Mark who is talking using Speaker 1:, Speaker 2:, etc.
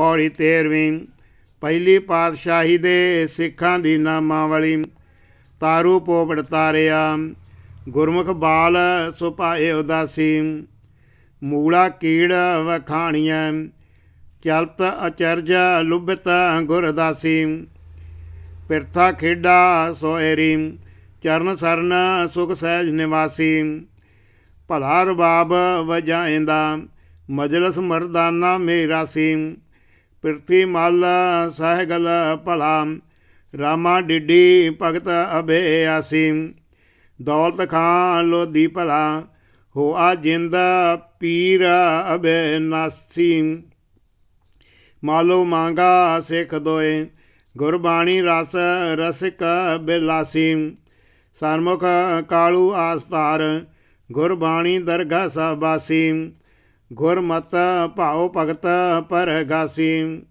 Speaker 1: ਪੌੜੀ 13ਵੀਂ ਪਹਿਲੀ ਪਾਤਸ਼ਾਹੀ ਦੇ ਸਿੱਖਾਂ ਦੀ ਨਾਮਾਵਲੀ, ਤਾਰੂ ਪੋਪੜ ਤਾਰਿਆ, ਗੁਰਮੁਖ ਬਾਲ ਸੁਭਾਏ ਉਦਾਸੀ, ਮੂਲਾ ਕੀੜ ਵਖਾਣੀਐ, ਚਲਤ ਅਚਰਜ ਲੁਭਤ ਗੁਰਦਾਸੀ, ਪਿਰਥਾ ਖੇਡਾ ਸੋਇਰੀ ਚਰਨ ਸਰਨ ਸੁਖ ਸਹਿਜ ਨਿਵਾਸੀ, ਭਲਾ ਰਬਾਬ ਵਜਾਇੰਦਾ, ਮਜਲਸ ਮਰਦਾਨਾ ਮੇਰਾ ਸੀ ਪਿਰਥੀ ਮਲ ਸਹਿਗਲ ਭਲਾ। ਰਾਮਾ ਡਿੱਡੀ ਭਗਤ ਅਭੇ ਆਸੀ। ਦੌਲਤ ਖਾਂ ਲੋਦੀ ਭਲਾ। ਹੋ ਆ ਜਿੰਦ ਪੀਰ ਅਬੇ ਨਾਸੀ। ਮਾਲੋ ਮੰਗਾ ਸਿੱਖ ਦੋਏ। ਗੁਰਬਾਣੀ ਰਸ ਰਸਿਕ ਬਿਲਾਸੀ। ਸਨਮੁਖ ਕਾਲੂ ਆਸਤਾਰ। ਗੁਰਬਾਣੀ ਦਰਗਾਹ ਸਬਾਸੀ। ਗੁਰਮਤ ਭਾਉ ਭਗਤ ਪਰਗਾਸੀ।